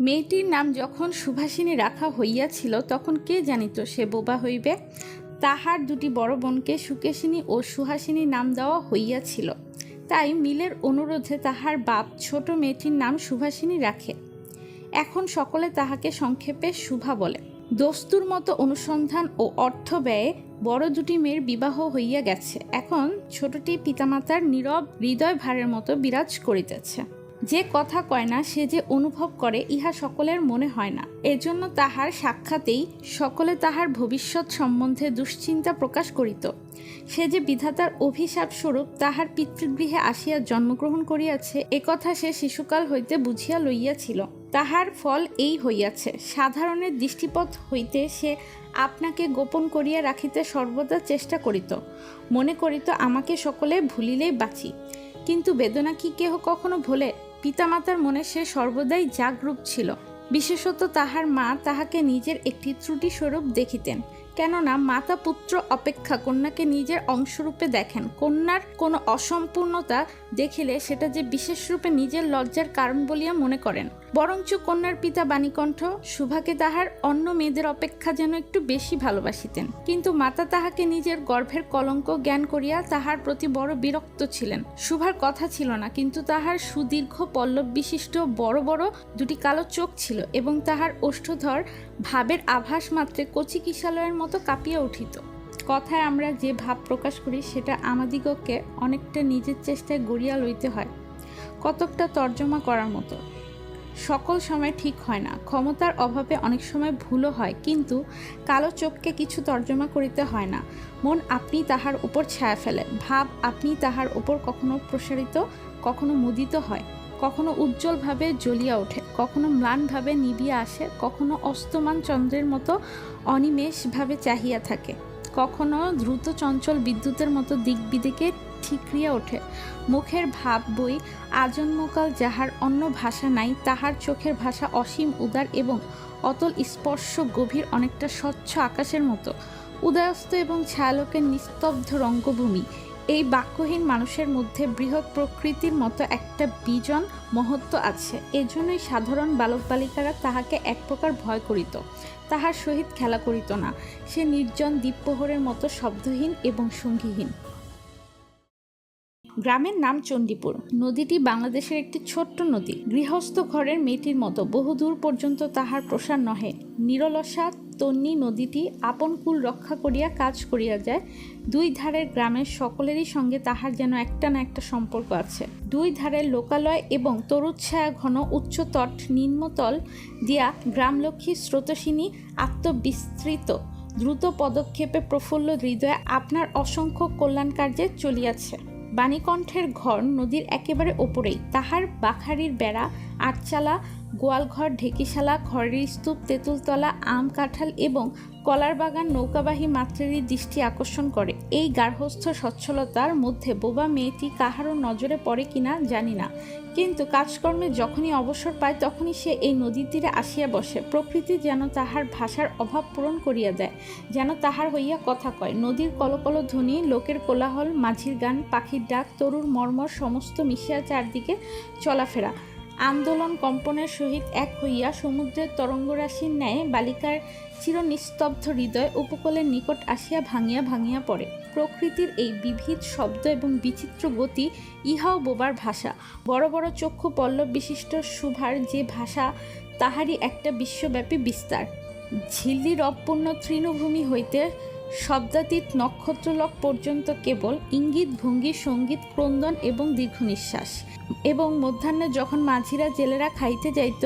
মেয়েটির নাম যখন সুভাষিনী রাখা হইয়াছিল, তখন কে জানিত সে বোবা হইবে? তাহার দুটি বড় বোনকে সুকেশিনী ও সুহাসিনী নাম দেওয়া হইয়াছিল। তাই মিলের অনুরোধে তাহার বাপ ছোট মেয়েটির নাম সুভাষিনী রাখে। এখন সকলে তাহাকে সংক্ষেপে শুভা বলে। দস্তুর মতো অনুসন্ধান ও অর্থ ব্যয়ে বড় দুটি মেয়ের বিবাহ হইয়া গেছে। এখন ছোটটি পিতামাতার নীরব হৃদয় ভারের মতো বিরাজ করিতেছে। যে কথা কয় না, সে যে অনুভব করে, ইহা সকলের মনে হয় না। এজন্য তাহার সাক্ষাতেই সকলে তাহার ভবিষ্যৎ সম্বন্ধে দুশ্চিন্তা প্রকাশ করিত। সে যে বিধাতার অভিশাপ স্বরূপ তাহার পিতৃগৃহে আসিয়া জন্মগ্রহণ করিয়াছে একথা সে শিশুকাল হইতে বুঝিয়া লইয়াছিল। তাহার ফল এই হইয়াছে, সাধারণের দৃষ্টিপথ হইতে সে আপনাকে গোপন করিয়া রাখিতে সর্বদা চেষ্টা করিত। মনে করিত, আমাকে সকলে ভুলিলেই বাঁচি। কিন্তু বেদনা কি কেহ কখনো ভোলে? পিতামাতার মনে সে সর্বদাই জাগরূপ ছিল। বিশেষত তাহার মা তাহাকে নিজের একটি ত্রুটি স্বরূপ দেখিতেন, কেননা মাতা পুত্র অপেক্ষা কন্যাকে নিজের অংশরূপে দেখেন। কন্যার কোনো অসম্পূর্ণতা দেখিলে সেটা যে বিশেষরূপে নিজের লজ্জার কারণ বলিয়া মনে করেন। বরঞ্চ কন্যার পিতা বাণীকণ্ঠ শুভাকে তাহার অন্য মেয়েদের অপেক্ষা যেন একটু বেশি ভালোবাসিতেন। কিন্তু মাতা তাহাকে নিজের গর্ভের কলঙ্ক জ্ঞান করিয়া তাহার প্রতি বড় বিরক্ত ছিলেন। শুভার কথা ছিল না, কিন্তু তাহার সুদীর্ঘ পল্লব বিশিষ্ট বড় বড় দুটি কালো চোখ ছিল এবং তাহার ওষ্ঠধর ভাবের আভাস মাত্রে কচি কিশালয়ের মতো কাঁপিয়া উঠিত। কথায় আমরা যে ভাব প্রকাশ করি সেটা আমাদিগকে অনেকটা নিজের চেষ্টায় গড়িয়া লইতে হয়। কতকটা তর্জমা করার মতো। সকল সময় ঠিক হয় না। ক্ষমতার অভাবে অনেক সময় ভুলও হয়, কিন্তু কালো চোখকে কিছু তর্জমা করিতে হয় না। মন আপনি তাহার উপর ছায়া ফেলে, ভাব আপনি তাহার উপর কখনো প্রসারিত, কখনো মুদিত হয়। কখনো উজ্জ্বলভাবে জ্বলিয়া ওঠে, কখনো ম্লানভাবে নিবিয়া আসে, কখনো অস্তমান চন্দ্রের মতো অনিমেষভাবে চাহিয়া থাকে। কখনো দ্রুত চঞ্চল বিদ্যুতের মতো দিক বিদিকে ঠিকরিয়া ওঠে। মুখের ভাব বই, আজন্মকাল যাহার অন্য ভাষা নাই, তাহার চোখের ভাষা অসীম উদার এবং অতল স্পর্শ গভীর অনেকটা স্বচ্ছ আকাশের মতো। উদয়স্ত এবং ছায়ালোকের নিস্তব্ধ রঙ্গভূমি, এই বাক্যহীন মানুষের মধ্যে বৃহৎ প্রকৃতির মতো একটা বিজন মহত্ব আছে। এজন্যই সাধারণ বালক বালিকারা তাহাকে এক প্রকার ভয় করিত। তাহার সহিত খেলা করিত না। সে নির্জন দ্বীপপ্রহরের মতো শব্দহীন এবং সঙ্গীহীন। গ্রামের নাম চণ্ডীপুর। নদীটি বাংলাদেশের একটি ছোট্ট নদী। গৃহস্থ ঘরের মেয়েটির মতো বহুদূর পর্যন্ত তাহার প্রসার নহে। নিরলসা তন্নি নদীটি আপন কুল রক্ষা করিয়া কাজ করিয়া যায়। দুই ধারের গ্রামের সকলেরই সঙ্গে তাহার যেন একটা না একটা সম্পর্ক আছে। দুই ধারের লোকালয় এবং তরুচ্ছায়া ঘন উচ্চতট নিম্নতল দিয়া গ্রামলক্ষ্মী স্রোতসিনী আত্মবিস্তৃত। দ্রুত পদক্ষেপে প্রফুল্ল হৃদয়ে আপনার অসংখ্য কল্যাণ কার্যে চলিয়াছে। বাণীকণ্ঠের ঘর নদীর একেবারে ওপরেই। তাহার বাখারির বেড়া, আটচালা, গোয়ালঘর, ঢেকিশালা খড়ের স্তূপ, তেঁতুলতলা, আম কাঁঠাল এবং কলার বাগান নৌকাবাহী মাত্রেরই দৃষ্টি আকর্ষণ করে। এই গার্হস্থ সচ্ছলতার মধ্যে বোবা মেয়েটি কাহারও নজরে পড়ে কিনা জানি না। কিন্তু কাজকর্মে যখনই অবসর পায়, তখনই সে এই নদীর তীরে আসিয়া বসে। প্রকৃতি যেন তাহার ভাষার অভাব পূরণ করিয়া দেয়, যেন তাহার হইয়া কথা কয়। নদীর কলকল ধ্বনি, লোকের কোলাহল, মাঝির গান, পাখির ডাক, তরুর মর্মর সমস্ত মিশিয়া চারদিকে চলাফেরা। আন্দোলন কম্পনের সহিত এক হইয়া সমুদ্রের তরঙ্গরাশির ন্যায় বালিকার চিরনিস্তব্ধ হৃদয় উপকূলের নিকট আসিয়া ভাঙিয়া ভাঙিয়া পড়ে। প্রকৃতির এই বিবিধ শব্দ এবং বিচিত্র গতি, ইহাও বোবার ভাষা। বড় বড় চক্ষু পল্লব বিশিষ্ট সুভার যে ভাষা, তাহারই একটা বিশ্বব্যাপী বিস্তার। ঝিল্লির অপূর্ণ তৃণভূমি হইতে শব্দাতীত নক্ষত্রলক পর্যন্ত কেবল ইঙ্গিত, ভঙ্গি, সংগীত, ক্রন্দন এবং দীর্ঘ নিঃশ্বাস এবং মধ্যাহ্নে যখন মাঝিরা জেলেরা খাইতে যাইত,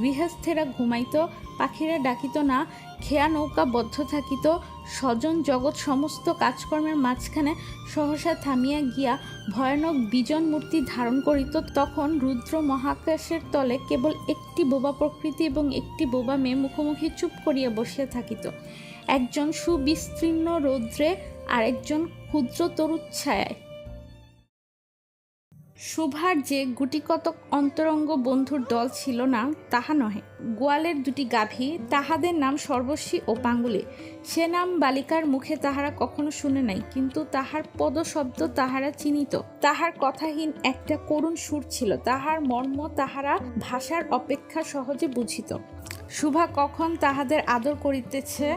গৃহস্থেরা ঘুমাইত পাখিরা ডাকিত না, খেয়া নৌকা বদ্ধ থাকিত, স্বজন জগৎ সমস্ত কাজকর্মের মাঝখানে সহসা থামিয়া গিয়া ভয়ানক বিজন মূর্তি ধারণ করিত, তখন রুদ্র মহাকাশের তলে কেবল একটি বোবা প্রকৃতি এবং একটি বোবা মেয়ে মুখোমুখি চুপ করিয়া বসিয়া থাকিত। একজন সুবিস্তীর্ণ রৌদ্রে, আরেকজন ক্ষুদ্র তরুচ্ছায়ায়। শুভার যে গুটিকতক অন্তরঙ্গ বন্ধুর দল ছিল না, তাহা নহে। গোয়ালের দুটি গাভী, তাহাদের নাম সর্বস্বী ও পাঙ্গুলি। সে নাম বালিকার মুখে তাহারা কখনো শুনে নাই, কিন্তু তাহার পদশব্দ তাহারা চিনিত। তাহার কথাহীন একটা করুণ সুর ছিল, তাহার মর্ম তাহারা ভাষার অপেক্ষা সহজে বুঝিত। শুভা কখন তাহাদের আদর করিতেছে?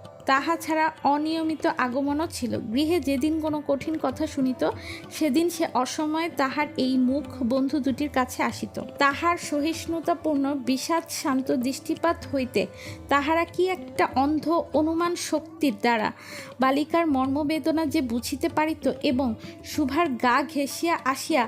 তাহা ছাড়া অনিয়মিত আগমনও ছিল। গৃহে যেদিন কোনো কঠিন কথা শুনিত, সেদিন সে অসময়ে তাহার এই মুখ বন্ধু দুটির কাছে আসিত। তাহার সহিষ্ণুতাপূর্ণ, বিষাদ শান্ত দৃষ্টিপাত হইতে তাহারা কি একটা অন্ধ অনুমান শক্তির দ্বারা বালিকার মর্মবেদনা যে বুঝিতে পারিত এবং শুভার গা ঘেঁষিয়া আসিয়া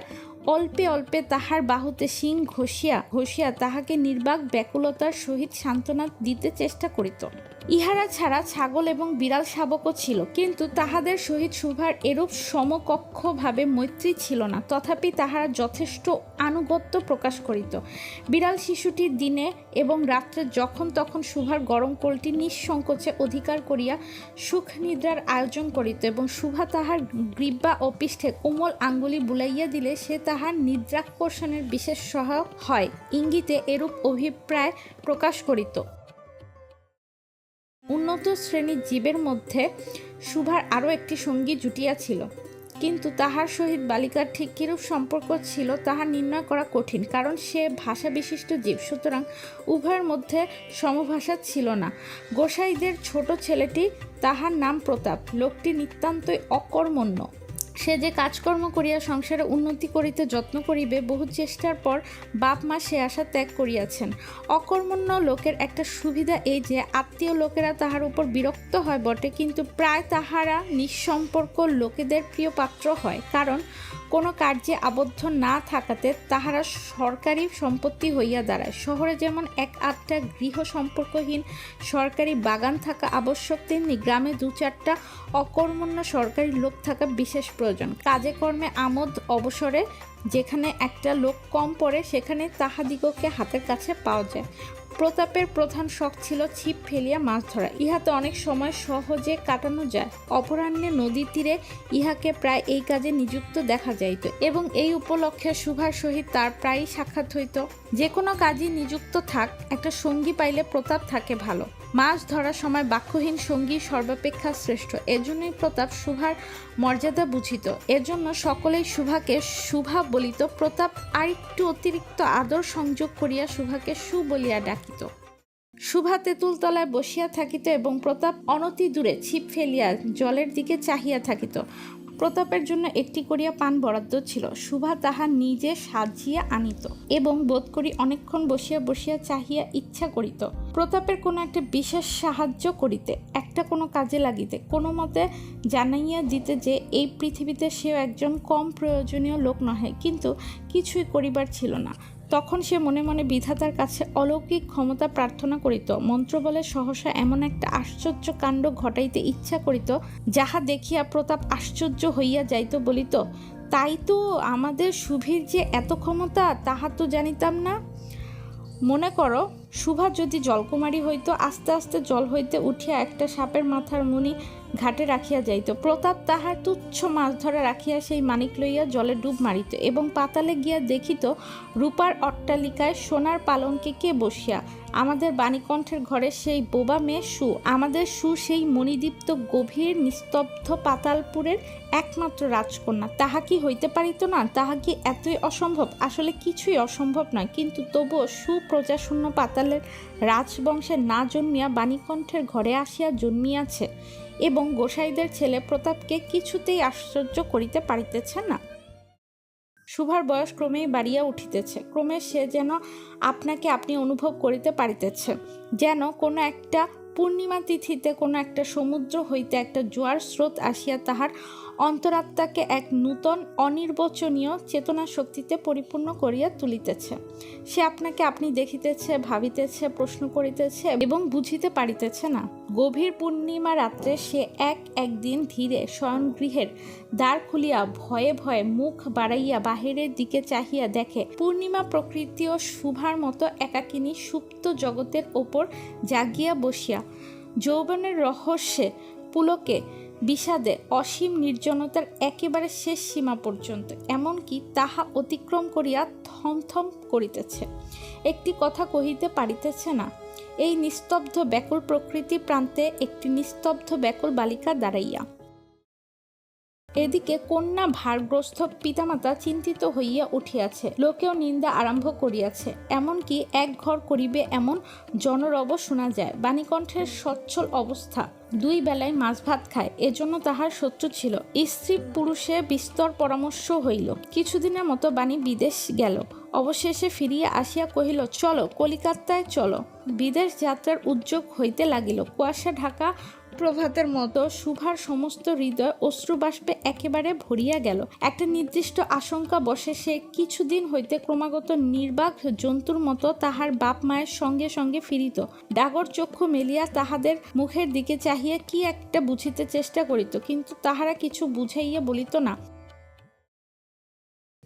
অল্পে অল্পে তাহার বাহুতে শিং ঘষিয়া ঘষিয়া তাহাকে নির্বাক ব্যাকুলতার সহিত সান্ত্বনা দিতে চেষ্টা করিত। ইহারা ছাড়া ছাগল এবং বিড়াল শাবকও ছিল, কিন্তু তাহাদের সহিত শুভার এরূপ সমকক্ষভাবে মৈত্রী ছিল না, তথাপি তাহারা যথেষ্ট আনুগত্য প্রকাশ করিত। বিড়াল শিশুটি দিনে এবং রাত্রে যখন তখন শুভার গরম কোলটি নিঃসংকোচে অধিকার করিয়া সুখ নিদ্রার আয়োজন করিত এবং শুভা তাহার গ্রীব্বা ও পৃষ্ঠে কোমল আঙ্গুলি বুলাইয়া দিলে সে তাহার নিদ্রাকর্ষণের বিশেষ সহায়ক হয়। ইঙ্গিতে এরূপ অভিপ্রায় প্রকাশ করিত। উন্নত শ্রেণির জীবের মধ্যে সুভার আরও একটি সঙ্গী জুটিয়াছিল কিন্তু তাহার সহিত বালিকার ঠিক কিরূপ সম্পর্ক ছিল তাহা নির্ণয় করা কঠিন, কারণ সে ভাষা বিশিষ্ট জীব, সুতরাং উভয়ের মধ্যে সমভাষা ছিল না। গোসাইদের ছোট ছেলেটি তাহার নাম প্রতাপ, লোকটি নিতান্তই অকর্মণ্য। সে যে কাজকর্ম করিয়া সংসারে উন্নতি করিতে যত্ন করিবে, বহু চেষ্টার পর বাপ মা সে আশা ত্যাগ করিয়াছেন। অকর্মণ্য লোকের একটা সুবিধা এই যে, আত্মীয় লোকেরা তাহার উপর বিরক্ত হয় বটে, কিন্তু প্রায় তাহারা নিঃসম্পর্ক লোকেদের প্রিয় পাত্র হয়। কারণ কোনো কার্যে আবদ্ধ না থাকাতে তাহারা সরকারি সম্পত্তি হইয়া দাঁড়ায়। শহরে যেমন এক আটটা গৃহ সম্পর্কহীন সরকারি বাগান থাকা আবশ্যক, তেমনি গ্রামে দু চারটা অকর্মণ্য সরকারি লোক থাকা বিশেষ প্রয়োজন। কাজে কর্মে আমোদ অবসরে যেখানে একটা লোক কম পড়ে, সেখানে তাহাদিগকে হাতের কাছে পাওয়া যায়। প্রতাপের প্রধান শখ ছিল ছিপ ফেলিয়া মাছ ধরা। ইহাতে অনেক সময় সহজে কাটানো যায়। অপরাহ্নে নদীর তীরে ইহাকে প্রায় এই কাজে নিযুক্ত দেখা যাইত এবং এই উপলক্ষে সুভার সহিত তার প্রায়ই সাক্ষাৎ হইত। যে কোনো কাজে নিযুক্ত থাক, একটা সঙ্গী পাইলে প্রতাপ থাকে ভালো। মাছ ধরার সময় বাক্যহীন সঙ্গী সর্বাপেক্ষা শ্রেষ্ঠ। এজন্যই প্রতাপ শুভার মর্যাদা বুঝিত। এজন্য সকলেই শুভাকে শুভা বলিত, প্রতাপ আরেকটু অতিরিক্ত আদর সংযোগ করিয়া শুভাকে সু বলিয়া ডাকিত। শুভা তেঁতুল তলায় বসিয়া থাকিত এবং প্রতাপ অনতি দূরে ছিপ ফেলিয়া জলের দিকে চাহিয়া থাকিত। প্রতাপের জন্য একটি করিয়া পান বরাদ্দ ছিল। শুভা তাহা নিজে সাজিয়া আনিত এবং বোধ করি অনেকক্ষণ বসিয়া বসিয়া চাহিয়া ইচ্ছা করিত। প্রতাপের কোনো একটা বিশেষ সাহায্য করিতে, একটা কোনো কাজে লাগিতে। কোনো মতে জানাইয়া দিতে যে, এই পৃথিবীতে সেও একজন কম প্রয়োজনীয় লোক নহে, কিন্তু কিছুই করিবার ছিল না। তখন সে মনে মনে বিধাতার কাছে অলৌকিক ক্ষমতা প্রার্থনা করিত মন্ত্রবলে সহসা এমন একটা আশ্চর্য কাণ্ড ঘটাইতে ইচ্ছা করিত, যাহা দেখিয়া প্রতাপ আশ্চর্য হইয়া যাইত, বলিত, তাই তো আমাদের সুভীর যে এত ক্ষমতা, তাহা তো জানিতাম না। মনে করো শুভা যদি জলকুমারী হইতো, আস্তে আস্তে জল হইতে উঠিয়া একটা সাপের মাথার মুনি ঘাটে রাখিয়া যাইত। প্রতাপ তাহার তুচ্ছ মাছ ধরা রাখিয়া সেই মানিক লইয়া জলে ডুব মারিত এবং পাতালে গিয়া দেখিত রূপার অট্টালিকায় সোনার পালঙ্কে কে বসিয়া? আমাদের বাণীকণ্ঠের ঘরে সেই বোবা মেয়ে সু, আমাদের সু সেই মণিদীপ্ত গভীর নিস্তব্ধ পাতালপুরের একমাত্র রাজকন্যা। তাহা কি হইতে পারিত না? তাহা কি এতই অসম্ভব? আসলে কিছুই অসম্ভব নয়, কিন্তু তবুও সুপ্রজাশূন্য পাতালের রাজবংশে না জন্মিয়া বাণীকণ্ঠের ঘরে আসিয়া জন্মিয়াছে। এবং গোসাইদের ছেলে প্রতাপকে কিছুতেই আশ্চর্য করিতে পারিতেছে না। সুভার বয়স ক্রমেই বাড়িয়া উঠিতেছে। ক্রমে সে যেন আপনাকে আপনি অনুভব করিতে পারিতেছে, যেন কোনো একটা পূর্ণিমা তিথিতে কোনো একটা সমুদ্র হইতে একটা জোয়ার স্রোত আসিয়া তাহার অন্তরাত্মাকে এক নূতন, অনির্বচনীয় চেতনা শক্তিতে পরিপূর্ণ করিয়া তুলিতেছে। সে আপনাকে আপনি দেখিতেছে, ভাবিতেছে, প্রশ্ন করিতেছে এবং বুঝিতে পারিতেছে না। গভীর পূর্ণিমা রাত্রে সে এক একদিন ধীরে শয়নগৃহের দ্বার খুলিয়া ভয়ে ভয়ে মুখ বাড়াইয়া বাহিরের দিকে চাহিয়া দেখে, পূর্ণিমা প্রকৃতি ও শুভার মতো একাকিনী সুপ্ত জগতের ওপর জাগিয়া বসিয়া, যৌবনের রহস্যে পুলকে বিষাদে অসীম নির্জনতার একেবারে শেষ সীমা পর্যন্ত, এমনকি তাহা অতিক্রম করিয়া থমথম করিতেছে। একটি কথা কহিতে পারিতেছে না, এই নিস্তব্ধ ব্যাকুল প্রকৃতি প্রান্তে একটি নিস্তব্ধ ব্যাকুল বালিকা দাঁড়াইয়া। এদিকে কন্যা ভারগ্রস্ত পিতামাতা চিন্তিত হইয়া উঠিয়াছে। লোকেও নিন্দা আরম্ভ করিয়াছে। এমনকি এক ঘর করিবে এমন জনরব শোনা যায়। বাণীকণ্ঠের সচ্ছল অবস্থা। দুই বেলায় মাছ ভাত খায়। এজন্য তাহার শত্রু ছিল। স্ত্রী পুরুষে বিস্তর পরামর্শ হইল। কিছুদিনের মতো বাণী বিদেশ গেল। অবশেষে ফিরিয়া আসিয়া কহিল, চলো, কলিকাতায় চলো। বিদেশ যাত্রার উদ্যোগ হইতে লাগিল। কুয়াশা ঢাকা প্রভাতের মতো সুভার সমস্ত হৃদয় অশ্রুবাষ্পে একেবারে ভরিয়া গেল। একটা নির্দিষ্ট আশঙ্কা বসে সে কিছুদিন হইতে ক্রমাগত নির্বাক জন্তুর মতো তাহার বাপ মায়ের সঙ্গে সঙ্গে ফিরিত। ডাগর চক্ষু মেলিয়া তাহাদের মুখের দিকে চাহিয়া কি একটা বুঝিতে চেষ্টা করিত, কিন্তু তাহারা কিছু বুঝাইয়া বলিত না।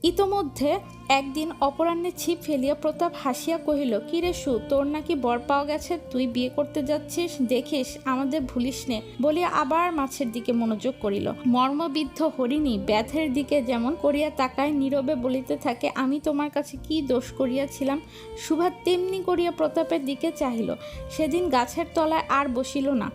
ইতোমধ্যে একদিন অপরাহ্নে ছিপ ফেলিয়া প্রতাপ হাসিয়া কহিল কিরে সু, তোর নাকি বর পাওয়া গেছে, তুই বিয়ে করতে যাচ্ছিস? দেখিস, আমাদের ভুলিস নে বলিয়া আবার মাছের দিকে মনোযোগ করিল। মর্মবিদ্ধ হরিণী ব্যাথের দিকে যেমন করিয়া তাকায়, নীরবে বলিতে থাকে, আমি তোমার কাছে কি দোষ করিয়াছিলাম? সুভা তেমনি করিয়া প্রতাপের দিকে চাহিল। সেদিন গাছের তলায় আর বসিল না।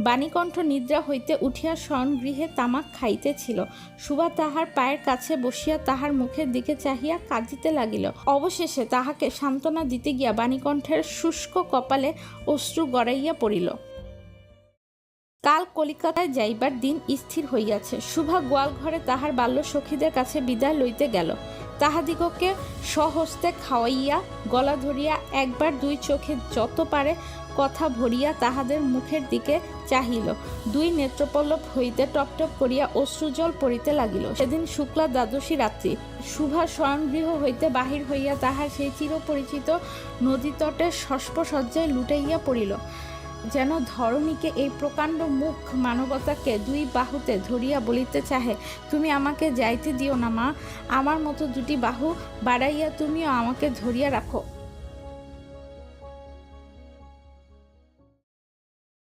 বাণীকণ্ঠ নিদ্রা হইতে উঠিয়া গৃহে তামাক খাইতেছিল। সুভা তাহার পায়ের কাছে বসিয়া তাহার মুখের দিকে চাহিয়া কাঁদিতে লাগিল। অবশেষে তাহাকে সান্ত্বনা দিতে গিয়া বাণীকণ্ঠের শুষ্ক কপালে অশ্রু গড়াইয়া পড়িল। কাল কলিকাতায় যাইবার দিন স্থির হইয়াছে। শুভা গোয়ালঘরে তাহার বাল্য সখীদের কাছে বিদায় লইতে গেল। তাহাদিগকে স্বহস্তে খাওয়াইয়া, গলা ধরিয়া একবার দুই চোখে যত পারে কথা ভরিয়া তাহাদের মুখের দিকে চাহিল। দুই নেত্রপল্লব হইতে টপটপ করিয়া অশ্রুজল পড়িতে লাগিল। সেদিন শুক্লা দ্বাদশী রাত্রি। শুভা শয়নগৃহ হইতে বাহির হইয়া তাহার সেই চিরপরিচিত নদীতটে সস্পসজ্জায় লুটাইয়া পড়িল। যেন ধরণীকে এই প্রকাণ্ড মুখ মানবতাকে দুই বাহুতে ধরিয়া বলিতে চাহে। তুমি আমাকে যাইতে দিও না মা। আমার মতো দুটি বাহু বাড়াইয়া তুমিও আমাকে ধরিয়া রাখো।